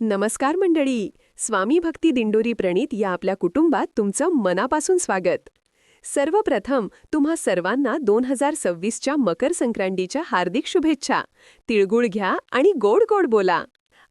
नमस्कार मंडळी. स्वामी भक्ती दिंडोरी प्रणित या आपल्या कुटुंबात तुमचं मनापासून स्वागत. सर्वप्रथम तुम्हा सर्वांना दोन हजार सव्वीसच्या मकर संक्रांतीच्या हार्दिक शुभेच्छा. तिळगुळ घ्या आणि गोड गोड बोला.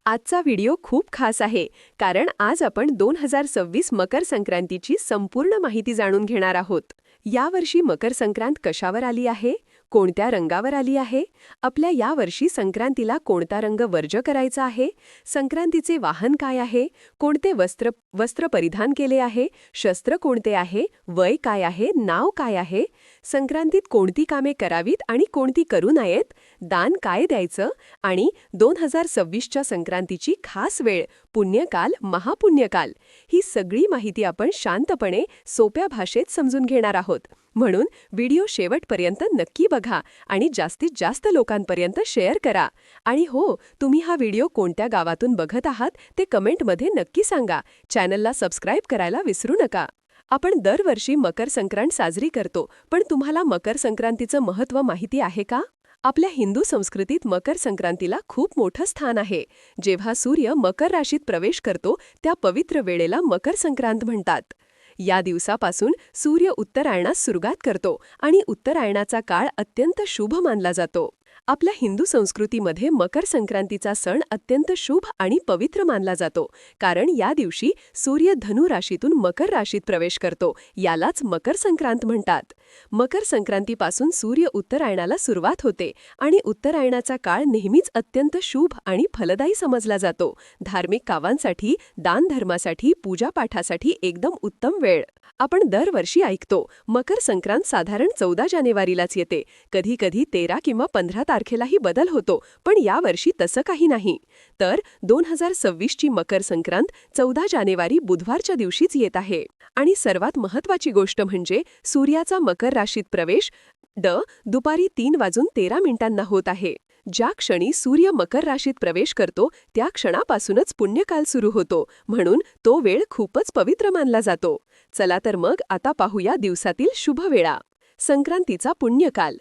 आजचा व्हिडिओ खूप खास आहे कारण आज आपण दोन हजार सव्वीस मकर संक्रांतीची संपूर्ण माहिती जाणून घेणार आहोत. यावर्षी मकर संक्रांत कशावर आली आहे? कोणत्या रंगावर आली आहे? आपल्या यावर्षी संक्रांतीला कोणता रंग वर्ज करायचा आहे? संक्रांतीचे वाहन काय आहे? कोणते वस्त्र वस्त्र परिधान केले आहे? शस्त्र कोणते आहे? वय काय आहे? नाव काय आहे? संक्रांतीत कोणती कामे करावीत आणि कोणती करू नयेत? दान काय द्यायचं आणि दोन हजार सव्वीसच्या संक्रांतीची खास वेळ पुण्यकाल महापुण्यकाल ही सगळी माहिती आपण शांतपणे सोप्या भाषेत समजून घेणार आहोत. म्हणून व्हिडिओ शेवटपर्यंत नक्की बघा आणि जास्तीत जास्त लोकांपर्यंत शेअर करा. आणि हो तुम्ही हा व्हिडिओ कोणत्या गावातून बघत आहात ते कमेंटमध्ये नक्की सांगा. चॅनलला सबस्क्राईब करायला विसरू नका. आपण दरवर्षी मकर संक्रांत साजरी करतो पण तुम्हाला मकर संक्रांतीचं महत्त्व माहिती आहे का? आपल्या हिंदू संस्कृतीत मकर संक्रांतीला खूप मोठं स्थान आहे. जेव्हा सूर्य मकर राशीत प्रवेश करतो त्या पवित्र वेळेला मकर संक्रांत म्हणतात. या दिवसापासून सूर्य उत्तरायणास सुरुवात करतो आणि उत्तरायणाचा काळ अत्यंत शुभ मानला जातो. आपल्या हिंदू संस्कृतीमध्ये मकर संक्रांतीचा सण अत्यंत शुभ आणि पवित्र मानला जातो कारण या दिवशी सूर्य धनु राशीतून मकर राशीत प्रवेश करतो यालाच मकर संक्रांत म्हणतात. मकर संक्रांतीपासून सूर्य उत्तरायणाला सुरुवात होते आणि उत्तरायणाचा काळ नेहमीच अत्यंत शुभ आणि फलदायी समजला जातो. धार्मिक कावांसाठी दानधर्मासाठी पूजापाठासाठी एकदम उत्तम वेळ. आपण दरवर्षी ऐकतो मकर संक्रांत साधारण चौदा जानेवारीलाच येते. कधीकधी तेरा किंवा पंधरा तारखेलाही बदल होतो पण यावर्षी तसं काही नाही. तर दोन हजार सव्वीसची मकर संक्रांत चौदा जानेवारी बुधवारच्या दिवशीच येत आहे. आणि सर्वात महत्वाची गोष्ट म्हणजे सूर्याचा मकर राशीत प्रवेश ड दुपारी तीन वाजून तेरा मिनिटांना होत आहे. ज्या क्षणी सूर्य मकर राशीत प्रवेश करतो त्या क्षणापासूनच पुण्यकाल सुरू होतो म्हणून तो वेळ खूपच पवित्र मानला जातो. चला तर मग आता पाहूया दिवसातील शुभ वेळा संक्रांतीचा पुण्यकाल.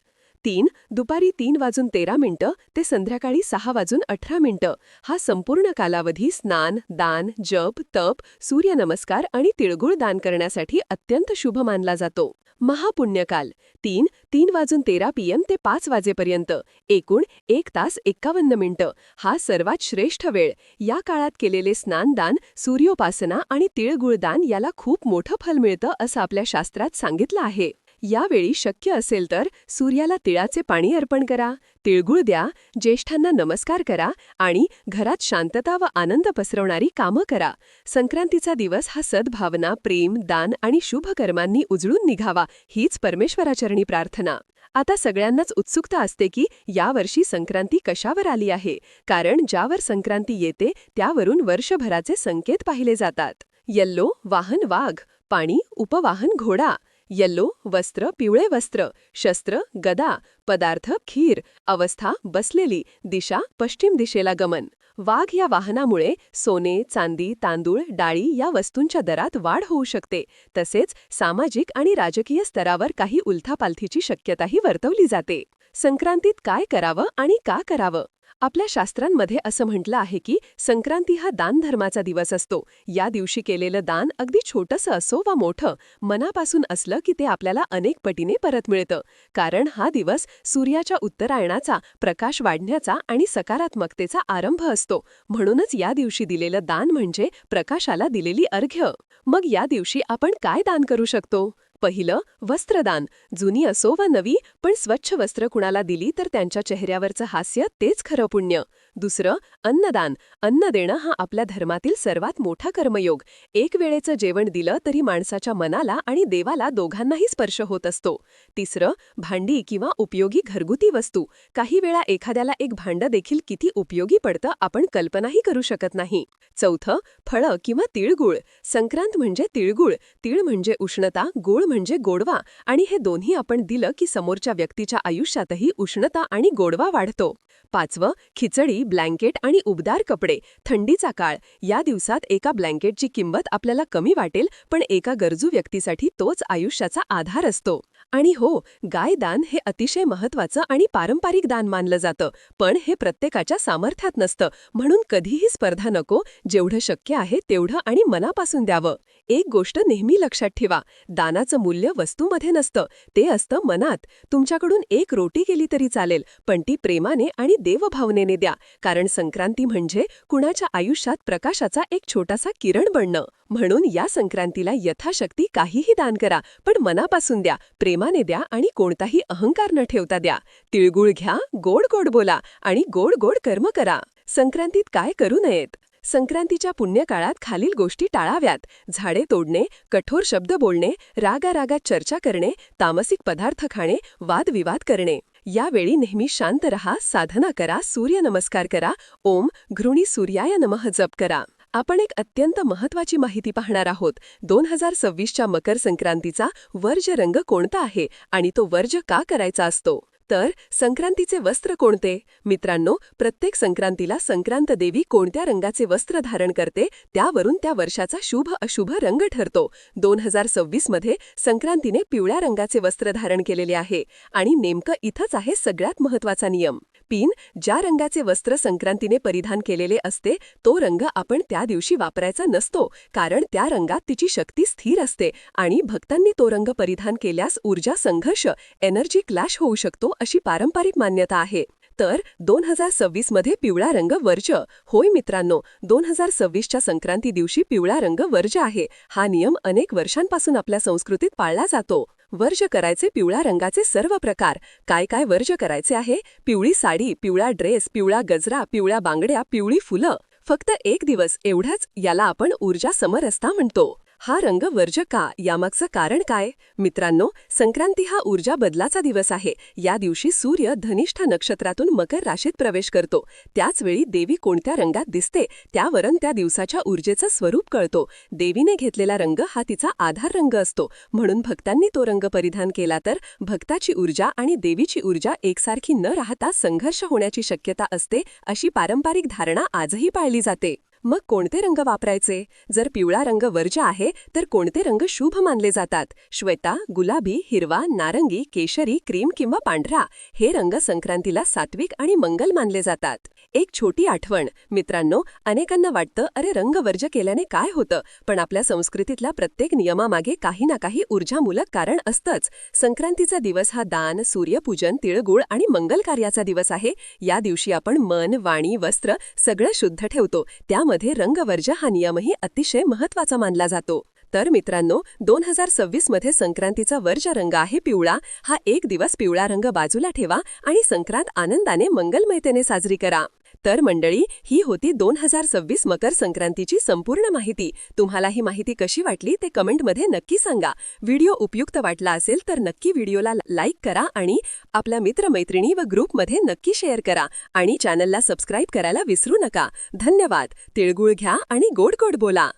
तीन दुपारी तीन वाजून तेरा मिनिटं ते संध्याकाळी सहा वाजून अठरा मिनिटं. हा संपूर्ण कालावधी स्नान दान जप तप सूर्यनमस्कार आणि तिळगुळ दान करण्यासाठी अत्यंत शुभ मानला जातो. महापुण्यकाल तीन तीन वाजून तेरा पी एम ते पाच वाजेपर्यंत एकूण एक तास एक्कावन्न मिनिटं. हा सर्वात श्रेष्ठ वेळ. या काळात केलेले स्नानदान सूर्योपासना आणि तिळगुळदान याला खूप मोठं फल मिळतं असं आपल्या शास्त्रात सांगितलं आहे. यावेळी शक्य असेल तर सूर्याला तिळाचे पाणी अर्पण करा तिळगुळ द्या ज्येष्ठांना नमस्कार करा आणि घरात शांतता व आनंद पसरवणारी कामं करा. संक्रांतीचा दिवस हा सद्भावना प्रेम दान आणि शुभ कर्मांनी उजळून निघावा हीच परमेश्वराचरणी प्रार्थना. आता सगळ्यांनाच उत्सुकता असते की यावर्षी संक्रांती कशावर आली आहे कारण ज्यावर संक्रांती येते त्यावरून वर्षभराचे संकेत पाहिले जातात. यल्लो वाहन वाघ पाणी उपवाहन घोडा. येल्लो वस्त्र पिवळे वस्त्र शस्त्र गदा पदार्थ खीर अवस्था बसलेली दिशा पश्चिम दिशेला गमन. वाघ या वाहनामुळे सोने चांदी तांदूळ डाळी या वस्तूंच्या दरात वाढ होऊ शकते. तसेच सामाजिक आणि राजकीय स्तरावर काही उलथापालथीची शक्यताही वर्तवली जाते. संक्रांतीत काय करावं आणि का करावं? आपल्या शास्त्रांमध्ये असं म्हटलं आहे की संक्रांती हा दानधर्माचा दिवस असतो. या दिवशी केलेलं दान अगदी छोटंसं असो वा मोठं मनापासून असलं की ते आपल्याला अनेक पटीने परत मिळतं. कारण हा दिवस सूर्याच्या उत्तरायणाचा प्रकाश वाढण्याचा आणि सकारात्मकतेचा आरंभ असतो. म्हणूनच या दिवशी दिलेलं दान म्हणजे प्रकाशाला दिलेली अर्घ्य. मग या दिवशी आपण काय दान करू शकतो? पहिलं वस्त्रदान. जुनी असो वा नवी पण स्वच्छ वस्त्र कुणाला दिली तर त्यांच्या चेहऱ्यावरचं हास्य तेच खरं पुण्य. दुसरं अन्नदान. अन्न देणं हा आपल्या धर्मातील सर्वात मोठा कर्मयोग. एक वेळेचं जेवण दिलं तरी माणसाच्या मनाला आणि देवाला दोघांनाही स्पर्श होत असतो. तिसरं भांडी किंवा उपयोगी घरगुती वस्तू. काही वेळा एखाद्याला एक भांडं देखील किती उपयोगी पडतं आपण कल्पनाही करू शकत नाही. चौथं फळं किंवा तिळगुळ. संक्रांत म्हणजे तिळगुळ. तिळ म्हणजे उष्णता गुळ म्हणजे गोडवा आणि हे दोन्ही आपण दिलं की समोरच्या व्यक्तीच्या आयुष्यातही उष्णता आणि गोडवा वाढतो. पाचवं खिचडी ब्लँकेट आणि उबदार कपडे. थंडीचा काळ. या दिवसात एका ब्लँकेटची किंमत आपल्याला कमी वाटेल पण एका गरजू व्यक्तीसाठी तोच आयुष्याचा आधार असतो. आणि हो गायदान हे अतिशय महत्वाचं आणि पारंपरिक दान मानलं जातं पण हे प्रत्येकाच्या सामर्थ्यात नसतं म्हणून कधीही स्पर्धा नको जेवढं शक्य आहे तेवढं आणि मनापासून द्यावं. एक गोष्ट नेहमी लक्षात ठेवा दानाचं मूल्य वस्तूमध्ये नसतं ते असतं मनात. तुमच्याकडून एक रोटी केली तरी चालेल पण ती प्रेमाने आणि देवभावनेने द्या कारण संक्रांती म्हणजे कुणाच्या आयुष्यात प्रकाशाचा एक छोटासा किरण बनणं. म्हणून या संक्रांतीला यथाशक्ती काहीही दान करा पण मनापासून द्या प्रेमाने द्या आणि कोणताही अहंकार न ठेवता द्या. तिळगुळ घ्या गोड गोड बोला आणि गोड गोड कर्म करा. संक्रांतीत काय करू नयेत? संक्रांतीच्या पुण्यकाळात खालील गोष्टी टाळाव्यात. झाडे तोडणे कठोर शब्द बोलणे रागारागात चर्चा करणे तामसिक पदार्थ खाणे वादविवाद करणे. यावेळी नेहमी शांत रहा साधना करा सूर्यनमस्कार करा. ओम घृणी सूर्याय नमः जप करा. आपण एक अत्यंत महत्वाची माहिती पाहणार आहोत. दोन हजार सव्वीसच्या मकर संक्रांतीचा वर्ज रंग कोणता आहे आणि तो वर्ज का करायचा असतो? तर संक्रांतीचे वस्त्र कोणते? मित्रांनो प्रत्येक संक्रांतीला संक्रांत देवी कोणत्या रंगाचे वस्त्र धारण करते त्यावरून त्या वर्षाचा शुभ अशुभ रंग ठरतो. दोन हजार सव्वीसमध्ये संक्रांतीने पिवळ्या रंगाचे वस्त्र धारण केलेले आहे आणि नेमकं इथंच आहे सगळ्यात महत्त्वाचा नियम. पिन ज्या रंगाचे वस्त्र संक्रांतीने परिधान केलेले असते तो रंग आपण त्या दिवशी वापरायचा नसतो कारण त्या रंगात तिची शक्ती स्थिर असते आणि भक्तांनी तो रंग परिधान केल्यास ऊर्जा संघर्ष एनर्जी क्लॅश होऊ शकतो अशी पारंपरिक मान्यता आहे. तर दोन हजार सव्वीसमध्ये पिवळा रंग वर्ज. होय मित्रांनो दोन हजार सव्वीसच्या संक्रांती दिवशी पिवळा रंग वर्ज आहे. हा नियम अनेक वर्षांपासून आपल्या संस्कृतीत पाळला जातो. वर्ज करायचे पिवळ्या रंगाचे सर्व प्रकार. काय काय वर्ज करायचे आहे? पिवळी साडी पिवळा ड्रेस पिवळा गजरा पिवळ्या बांगड्या पिवळी फुलं. फक्त एक दिवस एवढाच याला आपण ऊर्जा समरसता म्हणतो. हा रंग वर्ज का? यामागचं कारण काय? मित्रांनो संक्रांती हा ऊर्जा बदलाचा दिवस आहे. या दिवशी सूर्य धनिष्ठा नक्षत्रातून मकर राशीत प्रवेश करतो. त्याच वेळी देवी कोणत्या रंगात दिसते त्यावरून त्या दिवसाच्या ऊर्जेचं स्वरूप कळतो. देवीने घेतलेला रंग हा तिचा आधार रंग असतो. म्हणून भक्तांनी तो रंग परिधान केला तर भक्ताची ऊर्जा आणि देवीची ऊर्जा एकसारखी न राहता संघर्ष होण्याची शक्यता असते अशी पारंपरिक धारणा आजही पाळली जाते. मग कोणते रंग वापरायचे? जर पिवळा रंग वर्ज आहे तर कोणते रंग शुभ मानले जातात? श्वेता गुलाबी हिरवा नारंगी केशरी क्रीम किंवा पांढरा हे रंग संक्रांतीला सात्विक आणि मंगल मानले जातात. एक छोटी आठवण. मित्रांनो अनेकांना वाटतं अरे रंग वर्ज्य केल्याने काय होतं? पण आपल्या संस्कृतीतल्या प्रत्येक नियमामागे काही ना काही ऊर्जामूलक कारण असतंच. संक्रांतीचा दिवस हा दान सूर्यपूजन तिळगुळ आणि मंगल कार्याचा दिवस आहे. या दिवशी आपण मन वाणी वस्त्र सगळं शुद्ध ठेवतो. त्यामध्ये मध्ये रंगवर्ज हा नियमही अतिशय महत्त्वाचा मानला जातो. तर मित्रांनो दोन हजार सव्वीसमध्ये संक्रांतीचा वर्ज रंग आहे पिवळा. हा एक दिवस पिवळा रंग बाजूला ठेवा आणि संक्रांत आनंदाने मंगलमयतेने साजरी करा. तर मंडळी ही होती दोन हजार सव्वीस मकर संक्रांतीची संपूर्ण माहिती. तुम्हाला ही माहिती कशी वाटली ते कमेंटमध्ये नक्की सांगा. व्हिडिओ उपयुक्त वाटला असेल तर नक्की व्हिडिओला लाईक करा आणि आपल्या मित्रमैत्रिणी व ग्रुपमध्ये नक्की शेअर करा आणि चॅनलला सबस्क्राईब करायला विसरू नका. धन्यवाद. तिळगुळ घ्या आणि गोड गोड बोला.